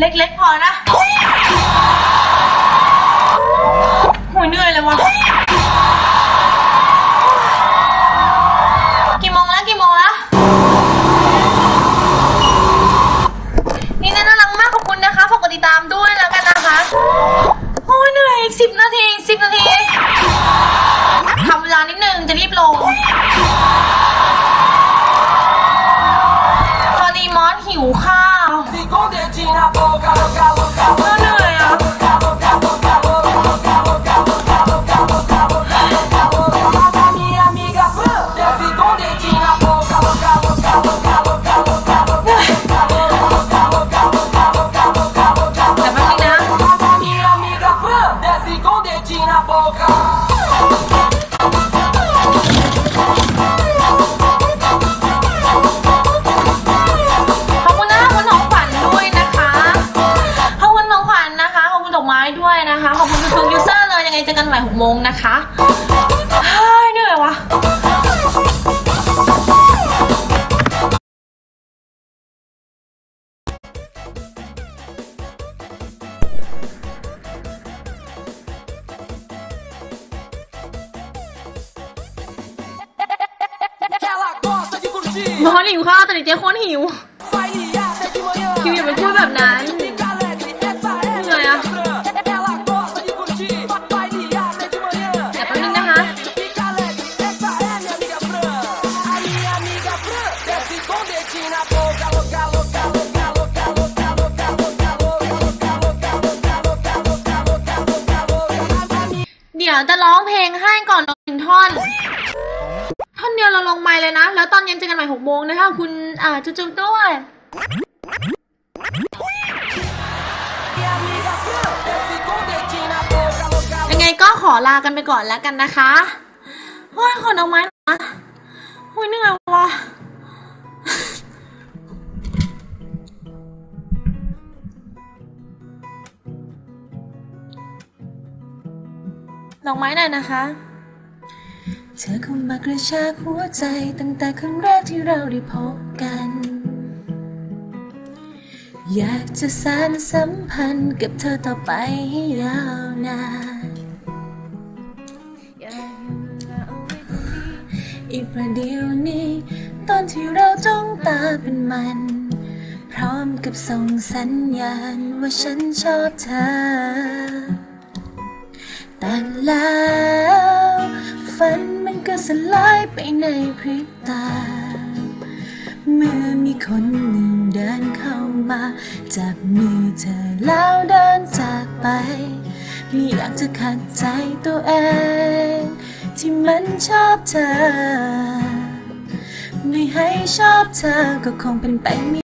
เล็กๆพอนะหูยเหนื่อยเลยวะกี่โมงแล้วกี่โมงแล้วนี่น่ารักมากขอบคุณนะคะฝากกดติดตามด้วยแล้วกันนะคะโอ้ยเหนื่อยอีกสิบนาทีสิบนาทีทำเวลานิดนึงจะรีบลงพอดีมอสหิวข้าว ขอบคุณทุกยูเซอร์เลยยังไงเจอกันใหม่หกโมงนะคะ มอนหิวข้าวแต่เจ๊โคตรหิวคิวอย่าไปพูดแบบนั้นเหนื่อยอะะเดี๋ยวจะร้องเพลงให้ก่อนหนึ่งท่อน ลงไมค์เลยนะ แล้วตอนเย็นเจอกันใหม่หกโมงนะคะ คุณอ่าจุ๊บๆด้วย ยังไงก็ขอลากันไปก่อนแล้วกันนะคะโอ้ยขอดอกไม้หน่นะโอ้ยเหนื่อยว่ะดอกไม้หน่อยนะคะ เธอคงมากระชากหัวใจตั้งแต่ครั้งแรกที่เราได้พบกัน อยากจะสานสัมพันธ์กับเธอต่อไปให้ยาวนานอีกประเดี๋ยวนี้ ตอนที่เราจ้องตาเป็นมัน พร้อมกับส่งสัญญาณว่าฉันชอบเธอ แต่แล้ว ฝันมันก็สลายไปในพริบตา เมื่อมีคนหนึ่งเดินเข้ามา จับมือเธอแล้วเดินจากไป ไม่อยากจะขัดใจตัวเอง ที่มันชอบเธอ ไม่ให้ชอบเธอก็คงเป็นไปไม่